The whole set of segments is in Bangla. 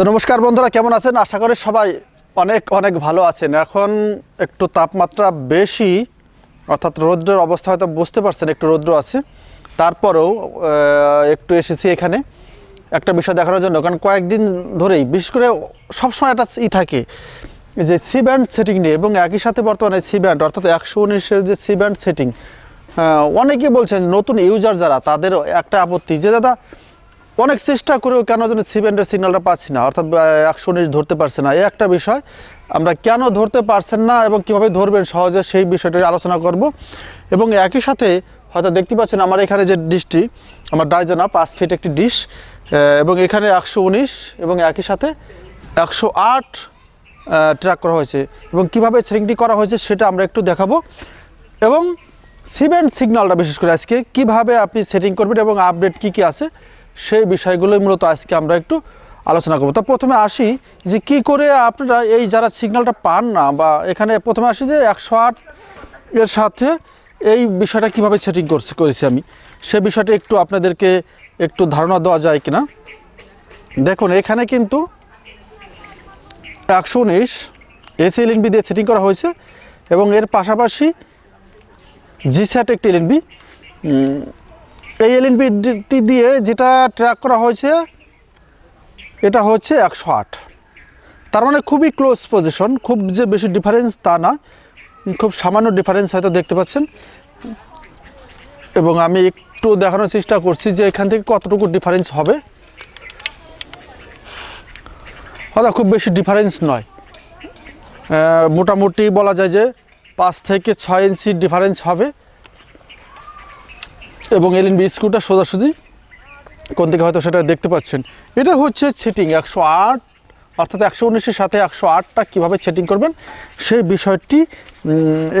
তো নমস্কার বন্ধুরা, কেমন আছেন? আশা করি সবাই অনেক অনেক ভালো আছেন। এখন একটু তাপমাত্রা বেশি, অর্থাৎ রৌদ্রের অবস্থা হয়তো বুঝতে পারছেন, একটু রৌদ্র আছে। তারপরেও একটু এসেছি এখানে একটা বিষয় দেখানোর জন্য। কারণ কয়েকদিন ধরেই, বিশেষ করে সবসময় একটা ই থাকে যে সি ব্যান্ড সেটিং নিয়ে, এবং একই সাথে বর্তমানে সি ব্যান্ড অর্থাৎ একশো উনিশের যে সি ব্যান্ড সেটিং অনেকে বলছেন নতুন ইউজার যারা, তাদের একটা আপত্তি যে, দাদা অনেক চেষ্টা করেও কেন যেন সিভেন্টের সিগন্যালটা পাচ্ছি না, অর্থাৎ একশো উনিশ ধরতে পারছে না। এই একটা বিষয়, আমরা কেন ধরতে পারছেন না এবং কীভাবে ধরবেন সহজে সেই বিষয়টা আলোচনা করব। এবং একই সাথে হয়তো দেখতে পাচ্ছেন আমার এখানে যে ডিশটি, আমার ডাইজানা পাঁচ ফিট একটি ডিশ এবং এখানে একশো উনিশ এবং একই সাথে একশো আট ট্র্যাক করা হয়েছে। এবং কীভাবে থ্রিংটি করা হয়েছে সেটা আমরা একটু দেখাবো। এবং সিভেন্ট সিগন্যালটা বিশেষ করে আজকে, কীভাবে আপনি সেটিং করবেন এবং আপডেট কি কি আছে সেই বিষয়গুলোই মূলত আজকে আমরা একটু আলোচনা করব। তো প্রথমে আসি যে কি করে আপনারা এই যারা সিগন্যালটা পান না বা এখানে প্রথমে আসি যে একশো আট এর সাথে এই বিষয়টা কীভাবে সেটিং করছি, করেছি আমি, সে বিষয়টা একটু আপনাদেরকে একটু ধারণা দেওয়া যায় কিনা। দেখুন, এখানে কিন্তু একশো উনিশ এসি এলএনবি দিয়ে সেটিং করা হয়েছে এবং এর পাশাপাশি জি স্যাট একটি এলএনবি এই এলএনবিটি দিয়ে যেটা ট্র্যাক করা হয়েছে, এটা হচ্ছে একশো আট। তার মানে খুবই ক্লোজ পজিশন খুব যে বেশি ডিফারেন্স তা না, খুব সামান্য ডিফারেন্স হয়তো দেখতে পাচ্ছেন। এবং আমি একটু দেখানোর চেষ্টা করছি যে এখান থেকে কতটুকু ডিফারেন্স হবে। হয়তো খুব বেশি ডিফারেন্স নয়। মোটামুটি বলা যায় যে পাঁচ থেকে ছয় ইঞ্চি ডিফারেন্স হবে। এবং এলএনবি স্ক্রুটা সোজাসুজি কোন থেকে হয়তো সেটা দেখতে পাচ্ছেন। এটা হচ্ছে সেটিং একশো আট, অর্থাৎ একশো উনিশের সাথে একশো আটটা কীভাবে সেটিং করবেন, সেই বিষয়টি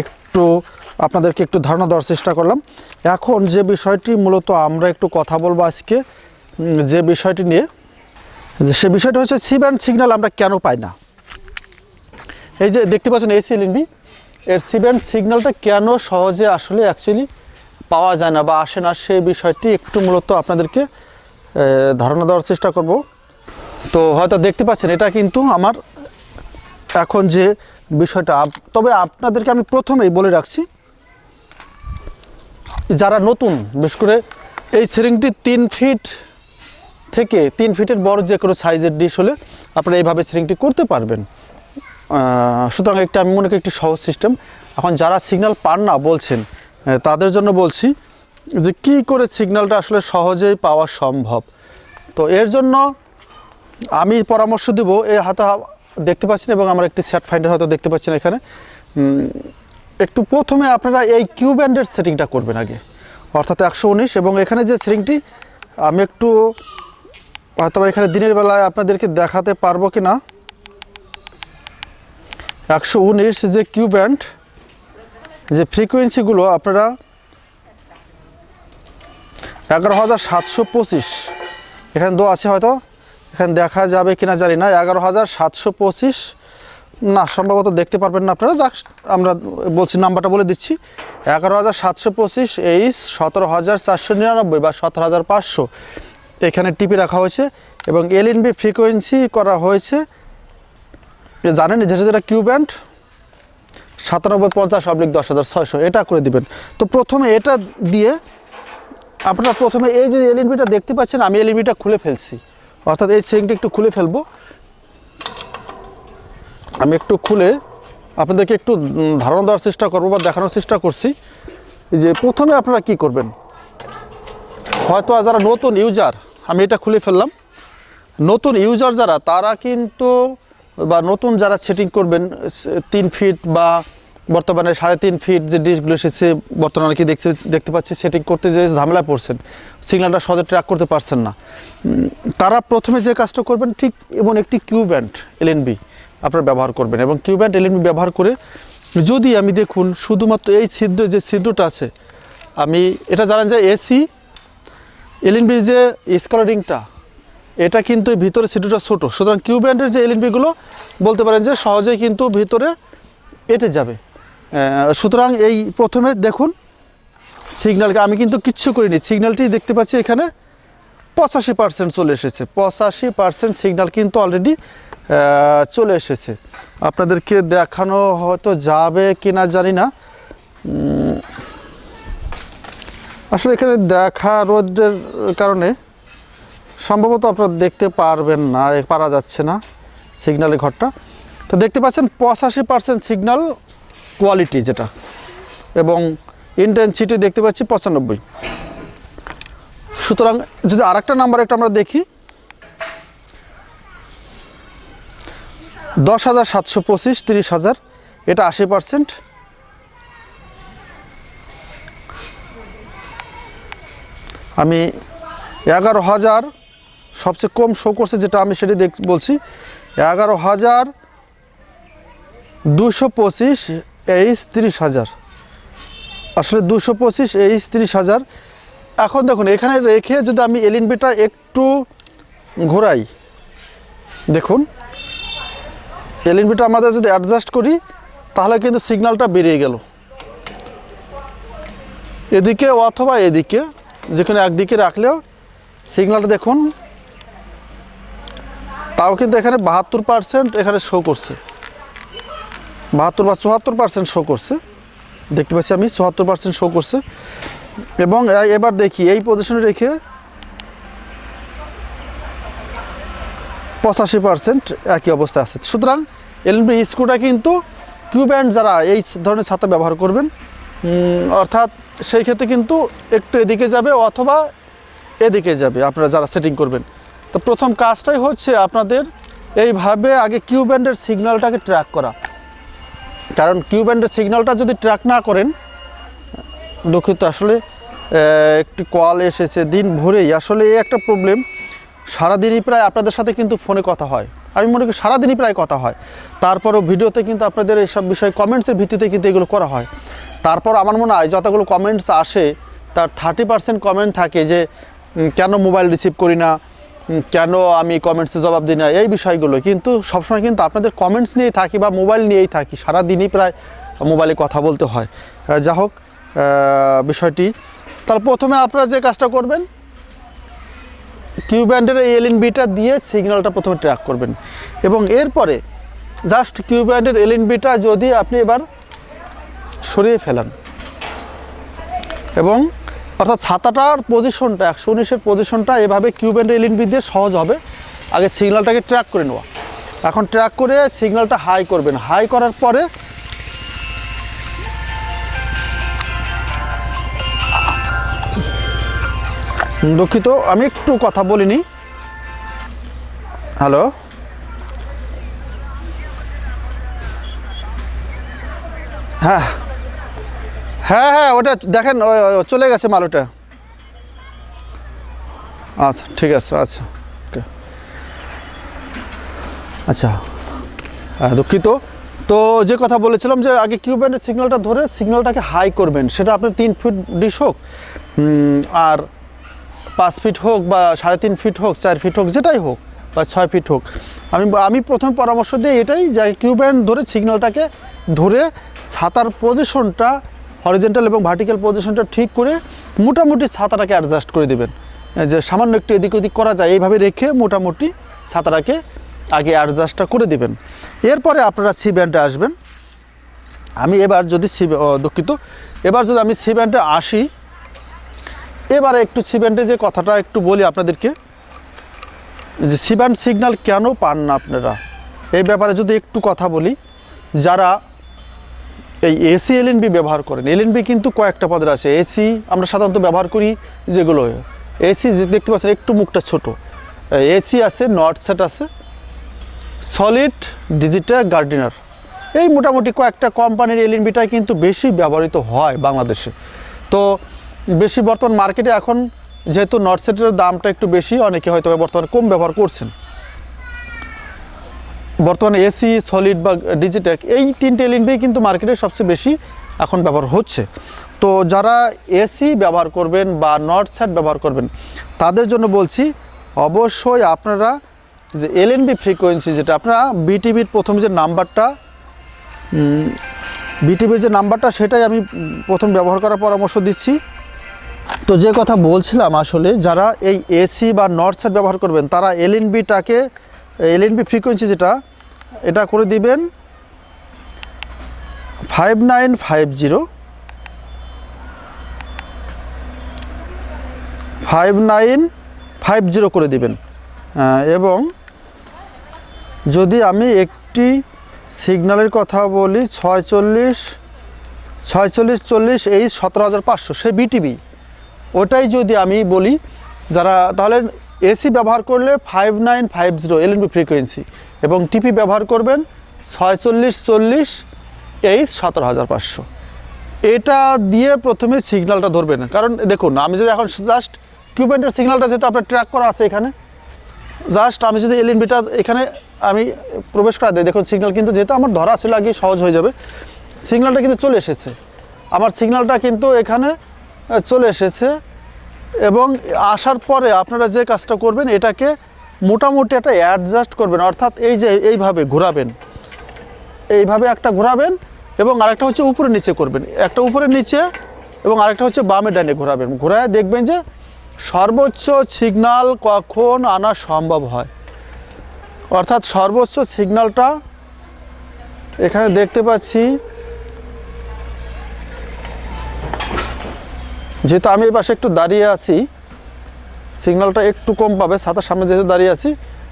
একটু আপনাদেরকে একটু ধারণা দেওয়ার চেষ্টা করলাম। এখন যে বিষয়টি মূলত আমরা একটু কথা বলব আজকে যে বিষয়টি নিয়ে, যে সে বিষয়টা হচ্ছে সি ব্যান্ড সিগন্যাল আমরা কেন পাই না? এই যে দেখতে পাচ্ছেন এসি এলএনবি এর সি ব্যান্ড সিগন্যালটা কেন সহজে আসলে অ্যাকচুয়ালি পাওয়া যায় না বা আসে না, সেই বিষয়টি একটু মূলত আপনাদেরকে ধারণা দেওয়ার চেষ্টা করব। তো হয়তো দেখতে পাচ্ছেন, এটা কিন্তু আমার এখন যে বিষয়টা তবে আপনাদেরকে আমি প্রথমেই বলে রাখছি, যারা নতুন, বিশেষ করে এই সিরিংটি তিন ফিট থেকে, তিন ফিটের বড় যে কোনো সাইজের ডিশ হলে আপনারা এইভাবে সিরিংটি করতে পারবেন। সুতরাং একটা, আমি মনে করি একটি সহজ সিস্টেম। এখন যারা সিগন্যাল পান না বলছেন তাদের জন্য বলছি যে কি করে সিগন্যালটা আসলে সহজেই পাওয়া সম্ভব। তো এর জন্য আমি পরামর্শ দেব এই হাতে দেখতে পাচ্ছেন এবং আমার একটি সেট ফাইন্ডার হয়তো দেখতে পাচ্ছেন এখানে। একটু প্রথমে আপনারা এই কিউ ব্যান্ডের সেটিংটা করবেন আগে, অর্থাৎ একশো উনিশ এবং এখানে যে সেটিংটি আমি একটু হয়তো এখানে দিনের বেলায় আপনাদেরকে দেখাতে পারব কি না একশো উনিশ যে কিউ ব্যান্ড যে ফ্রিকোয়েন্সিগুলো আপনারা এগারো হাজার সাতশো পঁচিশ। এখানে দো আছে হয়তো। এখানে দেখা যাবে কিনা জানি না। এগারো হাজার সাতশো পঁচিশ। না, সম্ভবত দেখতে পারবেন না আপনারা। যাক, আমরা বলছি নাম্বারটা বলে দিচ্ছি। এগারো হাজার সাতশো পঁচিশ এইচ সতেরো হাজার চারশো নিরানব্বই বা সতেরো হাজার পাঁচশো। এখানে টিপি রাখা হয়েছে এবং এলএনবি ফ্রিকোয়েন্সি করা হয়েছে। জানেন যেটা যেটা কিউ ব্যান্ড সাতানব্বই পঞ্চাশ অবলিক দশ হাজার ছয়শো, এটা করে দিবেন। তো প্রথমে এটা দিয়ে আপনারা প্রথমে এই যে এলএনবিটা দেখতে পাচ্ছেন, আমি এলএনবিটা খুলে ফেলছি। অর্থাৎ এই সিংটি একটু খুলে ফেলব। আমি একটু খুলে আপনাদেরকে একটু ধারণা দেওয়ার চেষ্টা করব বা দেখানোর চেষ্টা করছি। যে প্রথমে আপনারা কি করবেন? হয়তো যারা নতুন ইউজার আমি এটা খুলে ফেললাম। নতুন ইউজার যারা, তারা কিন্তু বা নতুন যারা সেটিং করবেন তিন ফিট বা বর্তমানে সাড়ে তিন ফিট যে ডিশগুলো এসেছে, বর্তমানে কি দেখতে দেখতে পাচ্ছি সেটিং করতে যে ঝামেলায় পড়ছেন, সিগন্যালটা সহজে ট্র্যাক করতে পারছেন না। তারা প্রথমে যে কাজটা করবেন ঠিক এমন একটি কিউ ব্যান্ড এলএনবি আপনারা ব্যবহার করবেন এবং কিউ ব্যান্ড এলএনবি ব্যবহার করে যদি আমি দেখুন শুধুমাত্র এই ছিদ্র, যে ছিদ্রটা আছে, আমি, এটা জানেন যে এসি এলএনবির যে স্কলারিংটা এটা কিন্তু ভিতরে সিটুটা ছোট। সুতরাং কিউ ব্যান্ডের যে এলএনবিগুলো বলতে পারেন যে সহজেই কিন্তু ভিতরে এটে যাবে। সুতরাং এই প্রথমে দেখুন সিগন্যালকে আমি কিন্তু কিচ্ছু করিনি। সিগন্যালটি দেখতে পাচ্ছি এখানে পঁচাশি পার্সেন্ট চলে এসেছে। পঁচাশি পার্সেন্ট সিগন্যাল কিন্তু অলরেডি চলে এসেছে। আপনাদেরকে দেখানো হয়তো যাবে কি না জানি না। আসলে এখানে দেখা রোদের কারণে সম্ভবত আপনারা দেখতে পারবেন না পারা যাচ্ছে না সিগন্যালের ঘরটা। তো দেখতে পাচ্ছেন, পঁচাশি পার্সেন্ট সিগন্যাল কোয়ালিটি যেটা, এবং ইন্টেন্সিটি দেখতে পাচ্ছি পঁচানব্বই। সুতরাং যদি আরেকটা নাম্বার একটা আমরা দেখি, দশ হাজার সাতশো পঁচিশ, তিরিশ হাজার, এটা আশি পার্সেন্ট আমি এগারো হাজার সবচেয়ে কম শো করছে যেটা আমি সেটি দেখ বলছি, এগারো হাজার দুশো পঁচিশ, এইচ তিরিশ হাজার। আসলে দুশো পঁচিশ, এইচ তিরিশ হাজার। এখন দেখুন, এখানে রেখে যদি আমি এলএনবিটা একটু ঘোরাই, দেখুন এলএনবিটা আমাদের যদি অ্যাডজাস্ট করি, তাহলে কিন্তু সিগন্যালটা বেরিয়ে গেল। এদিকে অথবা এদিকে, যেখানে একদিকে রাখলেও সিগন্যালটা দেখুন তাও কিন্তু এখানে বাহাত্তর পার্সেন্ট এখানে শো করছে। বাহাত্তর বা চুয়াত্তর পার্সেন্ট শো করছে। দেখতে পাচ্ছি আমি, চুয়াত্তর পার্সেন্ট শো করছে। এবং এবার দেখি, এই পজিশনে রেখে পঁচাশি পার্সেন্ট একই অবস্থা আছে। সুতরাং এলএনবি স্ক্রুটা কিন্তু কিউব্যান্ড যারা এই ধরনের ছাতা ব্যবহার করবেন অর্থাৎ সেই ক্ষেত্রে কিন্তু একটু এদিকে যাবে অথবা এদিকে যাবে, আপনারা যারা সেটিং করবেন। তো প্রথম কাজটাই হচ্ছে আপনাদের এইভাবে আগে কিউ ব্যান্ডের সিগন্যালটাকে ট্র্যাক করা। কারণ কিউ ব্যান্ডের সিগন্যালটা যদি ট্র্যাক না করেন, দুঃখিত, আসলে একটি কল এসেছে দিন ভরেই। আসলে এই একটা প্রবলেম, সারাদিনই প্রায় আপনাদের সাথে কিন্তু ফোনে কথা হয়। আমি মনে করি সারাদিনই প্রায় কথা হয়। তারপরও ভিডিওতে কিন্তু আপনাদের এইসব বিষয়ে কমেন্টসের ভিত্তিতে কিন্তু এগুলো করা হয়। তারপর আমার মনে হয় যতগুলো কমেন্টস আসে, তার থার্টি পার্সেন্ট কমেন্ট থাকে যে কেন মোবাইল রিসিভ করি না? কেন আমি কমেন্টসে জবাব দিই না? এই বিষয়গুলো কিন্তু সবসময় কিন্তু আপনাদের কমেন্টস নিয়েই থাকি বা মোবাইল নিয়েই থাকি। সারাদিনই প্রায় মোবাইলে কথা বলতে হয়। যা হোক বিষয়টি। তার প্রথমে আপনারা যে কাজটা করবেন কিউ ব্যান্ডের এই এলএনবিটা দিয়ে সিগন্যালটা প্রথমে ট্র্যাক করবেন। এবং এরপরে জাস্ট কিউ ব্যান্ডের এলএনবিটা যদি আপনি এবার সরিয়ে ফেলান। এবং অর্থাৎ ছাতাটার পজিশনটা একশো উনিশের পজিশনটা এভাবে কিউব অ্যান্ড এলএনবি দিয়ে সহজ হবে। আগে সিগন্যালটাকে ট্র্যাক করে নেওয়া। এখন ট্র্যাক করে সিগন্যালটা হাই করবেন। হাই করার পরে দুঃখিত, আমি একটু কথা বলিনি। হ্যালো হ্যাঁ। হ্যাঁ হ্যাঁ ওটা দেখেন চলে গেছে মাল ওটা আচ্ছা ঠিক আছে আচ্ছা ওকে। আচ্ছা হ্যাঁ, দুঃখিত। তো যে কথা বলেছিলাম যে আগে কিউ ব্যান্ডের সিগন্যালটা ধরে সিগন্যালটাকে হাই করবেন সেটা আপনার তিন ফিট ডিশ হোক আর পাঁচ ফিট হোক বা সাড়ে তিন ফিট হোক চার ফিট হোক যেটাই হোক বা ছয় ফিট হোক। আমি আমি প্রথম পরামর্শ দিই এটাই যে কিউ ব্যান্ড ধরে সিগন্যালটাকে ধরে ছাতার পজিশনটা হরিজেন্টাল এবং ভার্টিক্যাল পজিশনটা ঠিক করে মোটামুটি ছাতাটাকে অ্যাডজাস্ট করে দেবেন। যে সামান্য একটু এদিক ওদিক করা যায়, এইভাবে রেখে মোটামুটি ছাতাটাকে আগে অ্যাডজাস্টটা করে দিবেন। এরপরে আপনারা সি ব্যান্ডে আসবেন। আমি এবার যদি সি দুঃখিত। এবার যদি আমি সি ব্যান্ডে আসি, এবারে একটু সিব্যান্ডে যে কথাটা একটু বলি আপনাদেরকে। যে সিব্যান্ড সিগন্যাল কেন পান না আপনারা? এই ব্যাপারে যদি একটু কথা বলি, যারা এই এসি এলএনবি ব্যবহার করেন। এলএনবি কিন্তু কয়েকটা পদের আছে। এসি আমরা সাধারণত ব্যবহার করি যেগুলো। এসি দেখতে পাচ্ছেন একটু মুখটা ছোট। এসি আছে নর্থ সেট আছে সলিড ডিজিটাল গার্ডেনার এই মোটামুটি কয়েকটা কোম্পানির এলএনবিটাই কিন্তু বেশি ব্যবহৃত হয় বাংলাদেশে। তো বেশি বর্তমান মার্কেটে এখন যেহেতু নর্থ সেটের দামটা একটু বেশি, অনেকে হয়তো বর্তমানে কম ব্যবহার করছেন। বর্তমানে এসি, সলিড বা ডিজিটেক এই তিনটে এলএনবি কিন্তু মার্কেটে সবচেয়ে বেশি এখন ব্যবহার হচ্ছে। তো যারা এসি ব্যবহার করবেন বা নর্থ সেট ব্যবহার করবেন, তাদের জন্য বলছি, অবশ্যই আপনারা যে এলএনবি ফ্রিকোয়েন্সি যেটা, আপনারা বিটিভির প্রথম যে নাম্বারটা বিটিভির যে নাম্বারটা, সেটাই আমি প্রথম ব্যবহার করার পরামর্শ দিচ্ছি। তো যে কথা বলছিলাম আসলে, যারা এই এসি বা নর্থ সাইড ব্যবহার করবেন, তারা এলএনবিটাকে এলএনবি ফ্রিকোয়েন্সি যেটা, এটা করে দিবেন five nine five zero five nine five zero করে দিবেন। এবং যদি আমি একটি সিগন্যালের কথা বলি ছয় ছয়চল্লিশ ছয়চল্লিশ চল্লিশ, এই সতেরো হাজার পাঁচশো, সে বিটিভি ওটাই যদি আমি বলি, যারা, তাহলে এসি ব্যবহার করলে five nine five zero LNB frequency এবং টিপি ব্যবহার করবেন ছয়চল্লিশ চল্লিশ এইচ সতেরো হাজার পাঁচশো এটা দিয়ে প্রথমে সিগন্যালটা ধরবেন। কারণ দেখুন, আমি যদি এখন জাস্ট কিউবেন্টের সিগন্যালটা যেহেতু আপনার ট্র্যাক করা আছে এখানে জাস্ট আমি যদি এলএনবিটা এখানে আমি প্রবেশ করা দিই, দেখুন সিগন্যাল কিন্তু যেহেতু আমার ধরা ছিল আগে সহজ হয়ে যাবে সিগন্যালটা কিন্তু চলে এসেছে। আমার সিগন্যালটা কিন্তু এখানে চলে এসেছে। এবং আসার পরে আপনারা যে কাজটা করবেন, এটাকে মোটামুটি একটা অ্যাডজাস্ট করবেন। অর্থাৎ এই যে এইভাবে ঘোরাবেন, এইভাবে একটা ঘোরাবেন এবং আরেকটা হচ্ছে উপরে নিচে করবেন। একটা উপরে নিচে এবং আরেকটা হচ্ছে বামে ডানে ঘোরাবেন। ঘোরায় দেখবেন যে সর্বোচ্চ সিগনাল কখন আনা সম্ভব হয়। অর্থাৎ সর্বোচ্চ সিগনালটা এখানে দেখতে পাচ্ছি। যেহেতু আমি এই পাশে একটু দাঁড়িয়ে আছি সিগন্যালটা একটু কম পাবে ছাতার সামনে যেহেতু দাঁড়িয়ে আছি,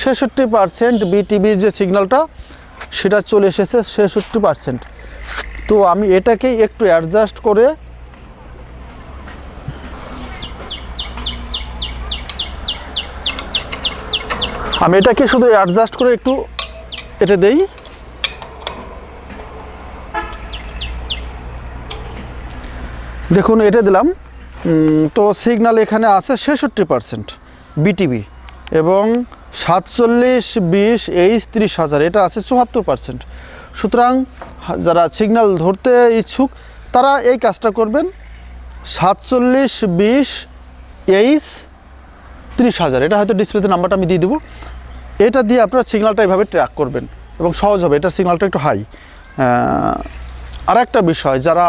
ছেষট্টি পার্সেন্ট বিটিভির যে সিগন্যালটা সেটা চলে এসেছে ছেষট্টি পার্সেন্ট তো আমি এটাকেই একটু অ্যাডজাস্ট করে আমি এটাকে শুধু অ্যাডজাস্ট করে একটু এটা দেই। দেখুন, এটা দিলাম। তো সিগন্যাল এখানে আছে ছেষট্টি পার্সেন্ট বিটিভি এবং সাতচল্লিশ, বিশ, এইচ, ত্রিশ হাজার, এটা আছে চুয়াত্তর পার্সেন্ট সুতরাং যারা সিগন্যাল ধরতে ইচ্ছুক, তারা এই কাজটা করবেন। সাতচল্লিশ, বিশ, এইচ, ত্রিশ হাজার, এটা হয়তো ডিসপ্লেতে নাম্বারটা আমি দিয়ে দেবো। এটা দিয়ে আপনারা সিগন্যালটা এভাবে ট্র্যাক করবেন এবং সহজ হবে এটা সিগন্যালটা একটু হাই আর একটা বিষয়, যারা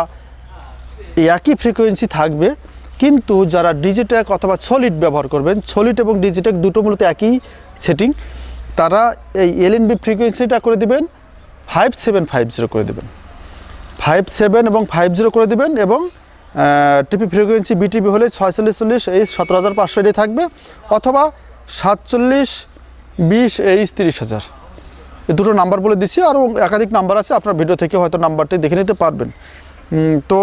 একই ফ্রিকোয়েন্সি থাকবে কিন্তু যারা ডিজিটেক অথবা সলিড ব্যবহার করবেন সলিড এবং ডিজিটেক দুটো মূলত একই সেটিং তারা এই এলএনবি ফ্রিকোয়েন্সিটা করে দিবেন ফাইভ সেভেন ফাইভ জিরো করে দেবেন। ফাইভ সেভেন এবং ফাইভ জিরো করে দেবেন এবং টিপি ফ্রিকোয়েন্সি বিটিপি হলে ছয়চল্লিশ চল্লিশ, এই সতেরো হাজার পাঁচশো এটাই থাকবে, অথবা সাতচল্লিশ, বিশ এইচ তিরিশ হাজার। এই দুটো নাম্বার বলে দিচ্ছি, আরও একাধিক নাম্বার আছে, আপনার ভিডিও থেকে হয়তো নাম্বারটি দেখে নিতে পারবেন। তো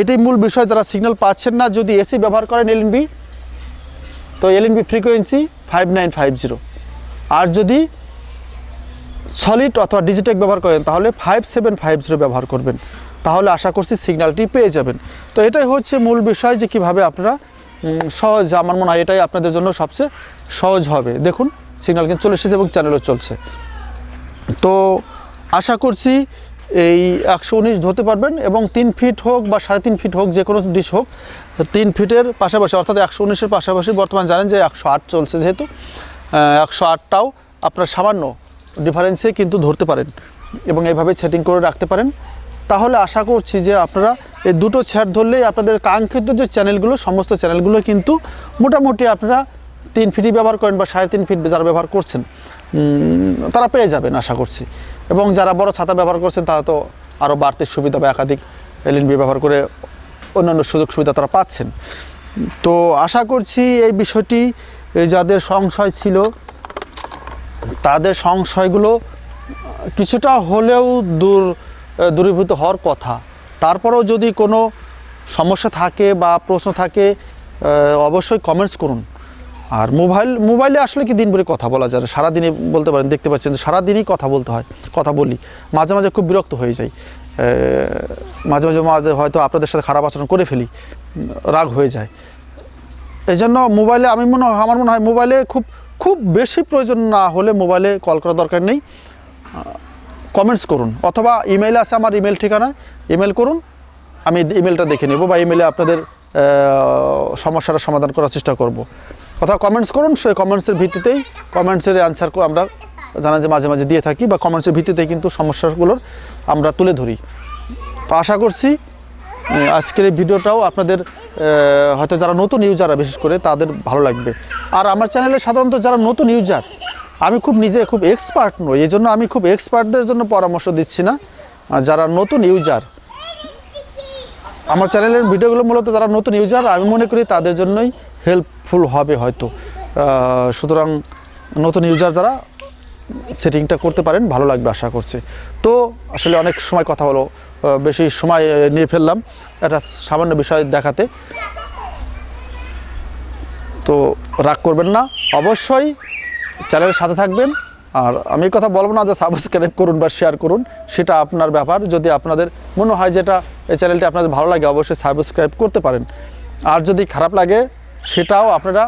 এটাই মূল বিষয় তারা সিগন্যাল পাচ্ছেন না, যদি এসি ব্যবহার করেন এলএনবি তো LNB frequency five nine five zero আর যদি সলিড অথবা ডিজিটেক ব্যবহার করেন, তাহলে ফাইভ সেভেন ফাইভ জিরো ব্যবহার করবেন। তাহলে আশা করছি সিগন্যালটি পেয়ে যাবেন। তো এটাই হচ্ছে মূল বিষয় যে কীভাবে আপনারা সহজ, আমার মনে হয় এটাই আপনাদের জন্য সবচেয়ে সহজ হবে। দেখুন সিগন্যাল কিন্তু চলে এসেছে এবং চ্যানেলও চলছে। তো আশা করছি এই একশো উনিশ ধরতে পারবেন এবং তিন ফিট হোক বা সাড়ে তিন ফিট হোক, যে কোনো ডিশ হোক, তিন ফিটের পাশাপাশি, অর্থাৎ একশো উনিশের পাশাপাশি বর্তমান জানেন যে একশো আট চলছে যেহেতু একশো আটটাও আপনার সামান্য ডিফারেন্সে কিন্তু ধরতে পারেন এবং এইভাবে সেটিং করে রাখতে পারেন। তাহলে আশা করছি যে আপনারা এই দুটো ছ্যাট ধরলেই আপনাদের কাঙ্ক্ষিত যে চ্যানেলগুলো সমস্ত চ্যানেলগুলো কিন্তু মোটামুটি আপনারা তিন ফিটই ব্যবহার করেন বা সাড়ে তিন ফিট যারা ব্যবহার করছেন। তারা পেয়ে যাবেন আশা করছি। এবং যারা বড় ছাতা ব্যবহার করছেন, তারা তো আরও বাড়তি সুবিধা বা একাধিক এলএনবি ব্যবহার করে অন্যান্য সুযোগ সুবিধা তারা পাচ্ছেন। তো আশা করছি এই বিষয়টি যাদের সংশয় ছিল, তাদের সংশয়গুলো কিছুটা হলেও দূর, দূরীভূত হওয়ার কথা। তারপরেও যদি কোনো সমস্যা থাকে বা প্রশ্ন থাকে অবশ্যই কমেন্টস করুন। আর মোবাইল, মোবাইলে আসলে কি দিন দিনভরে কথা বলা যায়? না সারাদিনই বলতে পারেন, দেখতে পাচ্ছেন যে সারাদিনই কথা বলতে হয়, কথা বলি। মাঝে মাঝে খুব বিরক্ত হয়ে যাই। মাঝে মাঝে মাঝে হয়তো আপনাদের সাথে খারাপ আচরণ করে ফেলি, রাগ হয়ে যায়। এই জন্য মোবাইলে আমি মনে হয়, আমার মনে হয় মোবাইলে খুব খুব বেশি প্রয়োজন না হলে মোবাইলে কল করার দরকার নেই। কমেন্টস করুন, অথবা ইমেল আছে আমার ইমেল ঠিকানা ইমেল করুন, আমি ইমেলটা দেখে নেব বা ইমেলে আপনাদের সমস্যাটা সমাধান করার চেষ্টা করব। অথবা কমেন্টস করুন, সেই কমেন্টসের ভিত্তিতেই কমেন্টসের অ্যান্সার আমরা জানা যে মাঝে মাঝে দিয়ে থাকি বা কমেন্টসের ভিত্তিতেই কিন্তু সমস্যাগুলোর আমরা তুলে ধরি। তো আশা করছি আজকের এই ভিডিওটাও আপনাদের হয়তো যারা নতুন ইউজাররা বিশেষ করে তাদের ভালো লাগবে। আর আমার চ্যানেলে সাধারণত যারা নতুন ইউজার আমি খুব নিজে খুব এক্সপার্ট নই এই জন্য আমি খুব এক্সপার্টদের জন্য পরামর্শ দিচ্ছি না। যারা নতুন ইউজার আমার চ্যানেলের ভিডিওগুলো মূলত যারা নতুন ইউজার আমি মনে করি তাদের জন্যই হেল্পফুল হবে হয়তো। সুতরাং নতুন ইউজার যারা সেটিংটা করতে পারেন, ভালো লাগবে আশা করছি। তো আসলে অনেক সময় কথা হলো বেশি সময় নিয়ে ফেললাম। একটা সামান্য বিষয় দেখাতে। তো রাগ করবেন না, অবশ্যই চ্যানেলের সাথে থাকবেন। আর আমি কথা বলব না যে সাবস্ক্রাইব করুন বা শেয়ার করুন, সেটা আপনার ব্যাপার। যদি আপনাদের মনে হয় যেটা এই চ্যানেলটি আপনাদের ভালো লাগে, অবশ্যই সাবস্ক্রাইব করতে পারেন। আর যদি খারাপ লাগে সেটাও আপনারা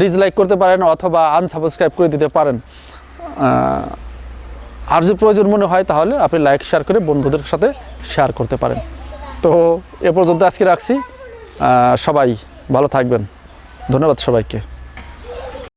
ডিসলাইক করতে পারেন অথবা আনসাবস্ক্রাইব করে দিতে পারেন। আর যদি প্রয়োজন মনে হয় তাহলে আপনি লাইক শেয়ার করে বন্ধুদের সাথে শেয়ার করতে পারেন। তো এ পর্যন্ত আজকে রাখছি। সবাই ভালো থাকবেন। ধন্যবাদ সবাইকে।